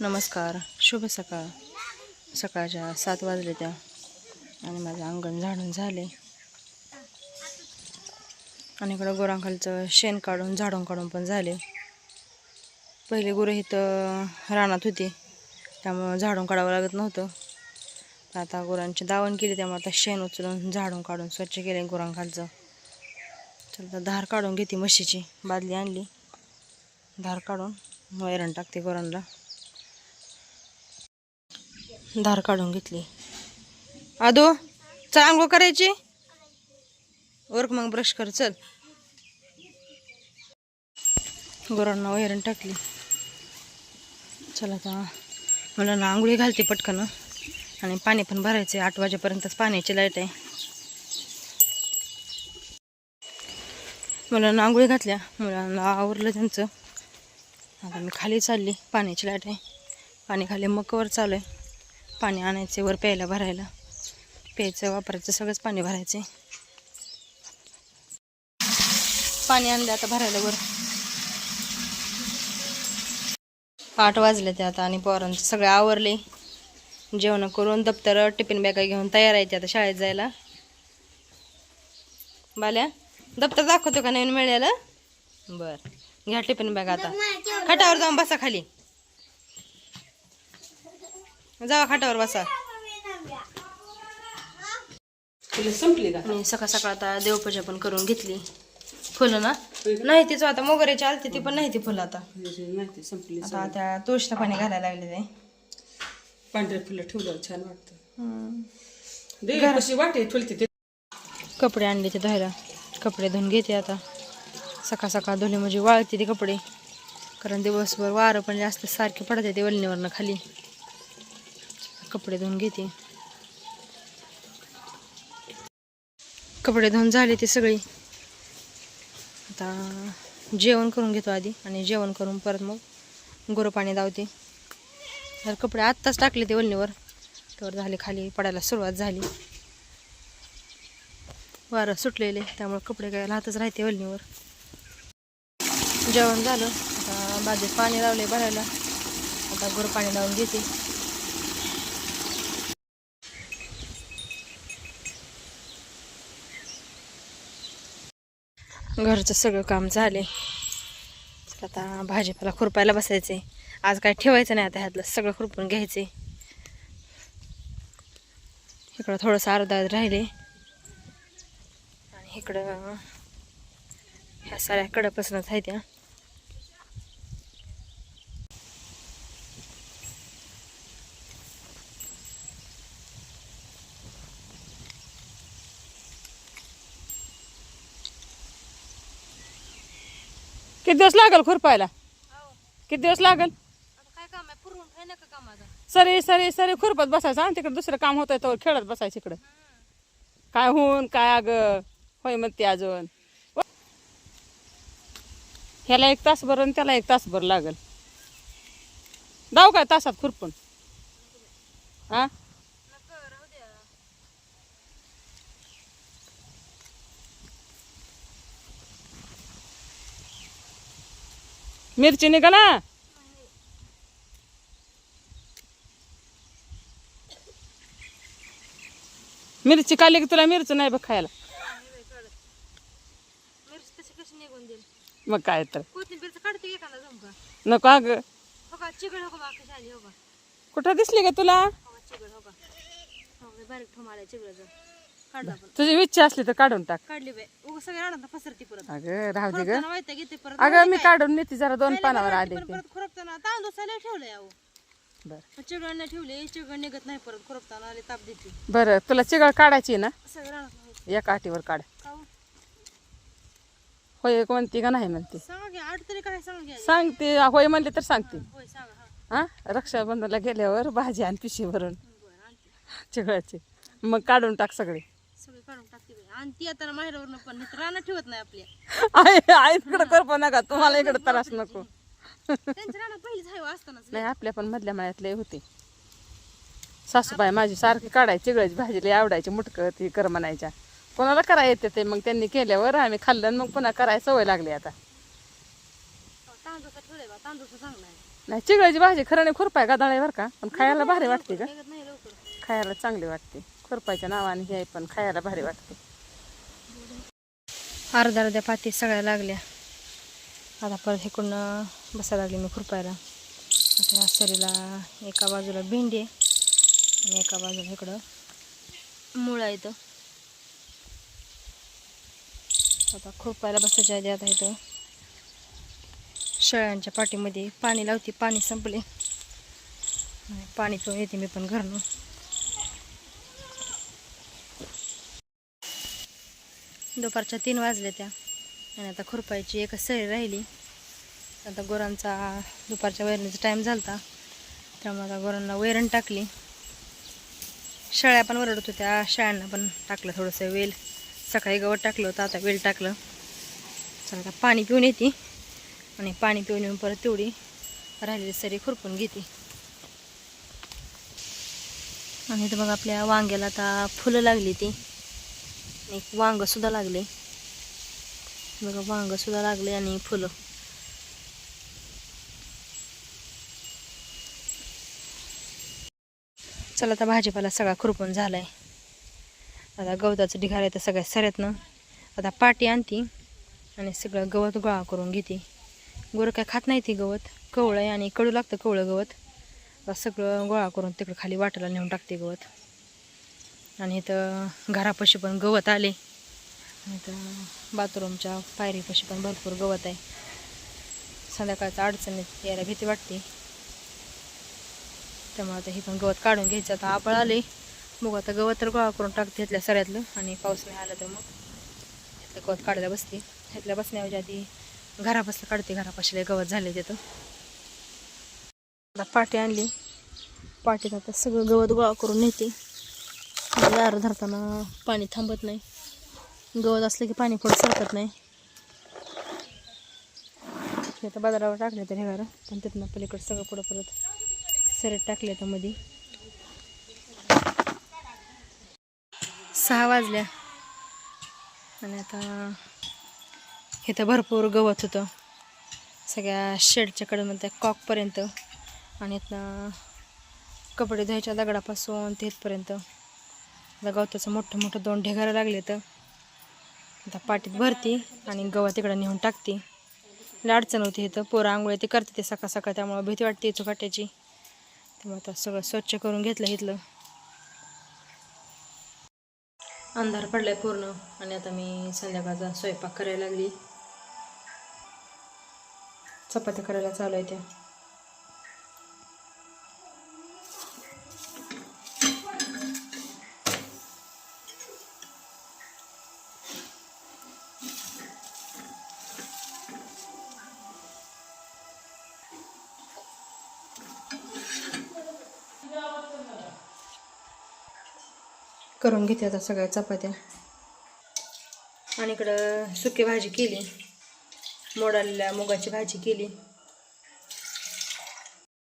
नमस्कार शुभ सकाळ. सकाळच्या सात वाजले त्या आणि माझं अंगण झाडून झाले. आणि इकडं गोरांखालचं शेण काढून झाडून काढून पण झाले. पहिले गुरं इथं रानात होती. त्यामुळं झाडून काढावं लागत नव्हतं. आता गुरांची दावण केली त्यामुळे आता शेण उचलून झाडून काढून स्वच्छ केले गुरांखालचं. चल तर धार काढून घेते म्हशीची बादली आणली. धार काढून वैरण टाकते गुरांना. धार काढून घेतली. आदो चल आंघोळ करायची? वर्क मग ब्रश कर चल. गुरांना वैरण टाकली. चल आता मला ना आंघोळी घालते पटकन. आणि पाणी पण भरायचे आठ वाजेपर्यंतच पाण्याची लाइट आहे. मुलांना आंघोळी घातल्या मुलांना आवरलं त्यांचं. आता मी खाली चालली पाण्याची लाइट आहे. पाणी खाली मकवर चालू आहे. पाणी आणायचे वर प्यायला भरायला. प्यायचं वापरायचं सगळंच पाणी भरायचे. पाणी आणलं आता भरायला वर. आठ वाजले ते आता आणि पोरांचं सगळे आवरले. जेवण करून दप्तर टिफिन बॅगा घेऊन तयार आहे ते आता शाळेत जायला. बाल्या दप्तर दाखवतो का नवीन मिळालं बर. घ्या टिफिन बॅग आता. खाटावर जाऊन बसा खाली. जावा खाटावर बसा. संपली का? मी सकाळ सकाळ आता देवपूजा पण करून घेतली. फुलं ना? नाही तिचं आता मोगऱ्याची आलती ती पण नाही ती फुलं आता. संपली. आता त्या तुळशीला पाणी घालायला लागले ते पांढरे फुलं ठेवलं छान वाटतं. देवी कशी वाटे ठेवते ते. कपडे आणले ते धुवायला. कपडे धुवून घेते आता. सकाळ सकाळ धुले म्हणजे वाळते ते कपडे. कारण दिवसभर वारं पण जास्त सारखे पडते ते वलनीवरनं खाली. कपडे धुवून घेते. कपडे धुवून झाले ते सगळी. आता जेवण करून घेतो आधी आणि जेवण करून परत मग गुरं पाणी धावते तर कपडे आत्ताच टाकले ते वलनीवर तर झाले खाली पडायला सुरुवात झाली. वारं सुटलेले त्यामुळे कपडे काय राहतच राहते वलनीवर. जेवण झालं आता बाजूत पाणी लावले भरायला. आता गुरं पाणी लावून घेते. घरचं सगळं काम झाले. आता भाजीपाला खुरपायला बसायचे. आज काय ठेवायचं नाही आता ह्यातलं सगळं खुरपून घ्यायचे. इकडं थोडंसं अर्धा राहिले. आणि इकडं ह्या साऱ्या कडपासूनच आहे त्या. किती दिवस लागल खुरपायला? किती दिवस लागल? काय काम आहे? पुरवून काय नका काम आता? सरी सरी सरी खुरपत बसायचं आणि तिकडे दुसरं काम होतंय तर खेळत बसायचं इकडं. काय होऊन काय अग होय म्हणते अजून. ह्याला एक तासभर आणि त्याला एक तासभर लागल. जाऊ काय तासात खुरपून? हा? मिरची निघाला? मिरची काली की तुला मिरच नाही बघ खायला? मग काय तर. नको अगं. कुठं दिसली का तुला? काढला तुझी इच्छा असली तर काढून टाक. काढली बाई. उगा सगळ्या राहणार पसरती परत. अगं राहू दे ग. खुरपताना माहिती घेते परत. अगं मी काढून नेते जरा दोन पानावर आले पण परत खुरपताना. तांदूळ साले ठेवलंय अहो. बर. चिकड ठेवले. निघत नाही परत खुरपताना. आले ताप देते. बरं तुला चिगळ काढायची ना? सगळं राहणार एका आटीवर काढ. का हो? होय म्हणते का नाही म्हणते? सांगा की आठ तरी काय सांगा की. सांगते. होय म्हणले तर सांगते. होय सांगा हा. हा? रक्षाबंधनला गेल्यावर भाजी आणि पिशी भरून बरं आणते. चिगळाची मग काढून टाक सगळे. सगळे काढून टाकते बाई. आणि ती आता माहेरावरनं पण नाही तर रानात ठेवत नाही आपल्या आहे आहे इकडं करपा नका. तुम्हाला इकडं त्रास नको. त्यांच्या रानात असतानाच नाही आपल्या पण मधल्या मळ्यात लय होते. सासूबाई माझी सारखी काढायची चिगळाची भाजी लय आवडायची मुटकं ती कर म्हणायच्या. कोणाला करा येते ते मग त्यांनी केल्यावर आम्ही खाल्लं आणि मग पुन्हा करायला सवय लागली आता. तांदूळ बा तांदूळ चांगला आहे. नाही चिगळाची भाजी खरं नाही खुरपाय गादाळे बरं का? पण खायला भारी वाटते का खायला चांगली वाटते. खुरपायच्या नावाने हे पण खायला भारी वाटते. अर्ध्या अर्ध्या पाती सगळ्या लागल्या. आता परत इकडून बसायला लागली मी खुरपायला. आता सरीला एका बाजूला भेंडी आहे आणि एका बाजूला इकडं मुळा येतं आता खुरपायला बसायच्या आधी आता इथं शेळ्यांच्या पाठीमध्ये पाणी लावते. पाणी संपले. पाणी पिऊन येते मी पण घरनं. दुपारच्या तीन वाजल्या त्या. आणि आता खुरपायची एकच सरी राहिली. आता गुरांचा दुपारच्या वैरणीचा टाईम झाला त्यामुळे आता गोरांना वैरण टाकली. शाळ्या पण वरडत होत्या. शाळांना पण टाकलं थोडंसं वेल. सकाळी गवत टाकलं होतं आता वेल टाकलं. चला आता पाणी पिऊन येते. आणि पाणी पिऊन येऊन परत तेवढी राहिलेली सरी खुरपून घेते. आणि इथं बघा आपल्या वांग्याला आता फुलं लागली ती. आणि वांगंसुद्धा लागले. बघा वांगंसुद्धा लागले आणि फुलं. चला आता भाजीपाला सगळा खुरपून झालाय. आता गवताचं ढिगार आहे तर सगळ्या सऱ्यातनं. आता पाटी आणती आणि सगळं गवत गोळा करून घेते. गोरं काय खात नाही ती गवत. कवळं आहे आणि कडू लागतं कवळं गवत. आता सगळं गोळा करून तिकडं खाली वाटायला नेऊन टाकते गवत. आणि इथं घरापाशी पण गवत आले. आणि इथं बाथरूमच्या पायरीपाशी पण भरपूर गवत आहे. संध्याकाळचा अडचणीत यायला भीती वाटते. त्यामुळे आता हे पण गवत काढून घ्यायचं. आता आपळ आले. मग आता गवत तर गोळा करून टाकते इथल्या सऱ्यातलं. आणि पाऊस नाही आला तर मग इथलं गवत काढायला बसते. इथल्या बसण्याऐवजी आधी घरापासलं काढते. घरापाशीला गवत झाले तिथं. आता पाटी आणली. पाटीत आता सगळं गवत गोळा करून नेते. दार धरताना पाणी थांबत नाही. गवत असलं की पाणी पुढं सरकत नाही. आता बाजारावर टाकले तर हे घर पण तिथनं पलीकडे सगळं पुढं परत सरट टाकले तर मध्ये सहा वाजल्या. आणि आता इथं भरपूर गवत होतं. सगळ्या शेडच्याकडे म्हणते त्या कॉकपर्यंत आणि इथनं कपडे धुवायच्या दगडापासून तिथपर्यंत आता गवताचं मोठं मोठं दोन ढेगारं लागले तर आता पाटीत भरती आणि गवत इकडं नेऊन टाकते. अडचण होती इथं. पोरं आंघोळी ते करते ते सकाळ सकाळ त्यामुळं भीती वाटते इथं काट्याची. त्यामुळे आता सगळं स्वच्छ करून घेतलं इथलं. अंधार पडलाय पूर्ण आणि आता मी संध्याकाळचा स्वयंपाक करायला लागली. चपात्या करायला चालू आहे त्या. करून घेते आता सगळ्या चपात्या. आणि इकडं सुकी भाजी केली. मोडालेल्या मुगाची भाजी केली.